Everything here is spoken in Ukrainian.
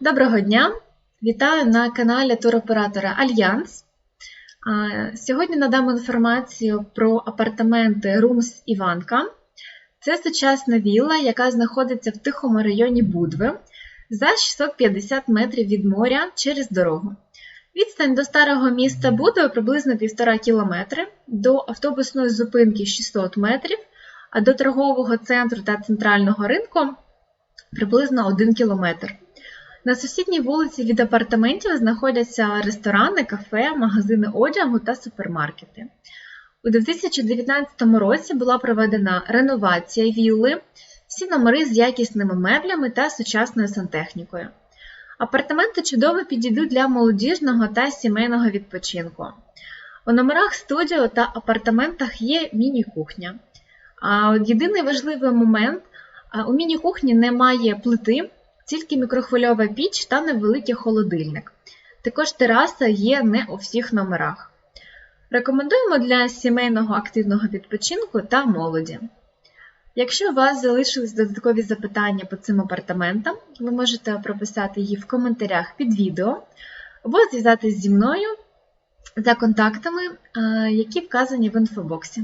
Доброго дня! Вітаю на каналі туроператора Альянс. Сьогодні надам інформацію про апартаменти Rooms Іванка. Це сучасна вілла, яка знаходиться в тихому районі Будви за 650 метрів від моря через дорогу. Відстань до старого міста Будви приблизно 1,5 кілометри, до автобусної зупинки 600 метрів, а до торгового центру та центрального ринку приблизно 1 кілометр. На сусідній вулиці від апартаментів знаходяться ресторани, кафе, магазини одягу та супермаркети. У 2019 році була проведена реновація вілли, всі номери з якісними меблями та сучасною сантехнікою. Апартаменти чудово підійдуть для молодіжного та сімейного відпочинку. У номерах студіо та апартаментах є міні-кухня. Єдиний важливий момент: у міні-кухні немає плити, тільки мікрохвильова піч та невеликий холодильник. Також тераса є не у всіх номерах. Рекомендуємо для сімейного активного відпочинку та молоді. Якщо у вас залишились додаткові запитання по цим апартаментам, ви можете прописати їх в коментарях під відео або зв'язатись зі мною за контактами, які вказані в інфобоксі.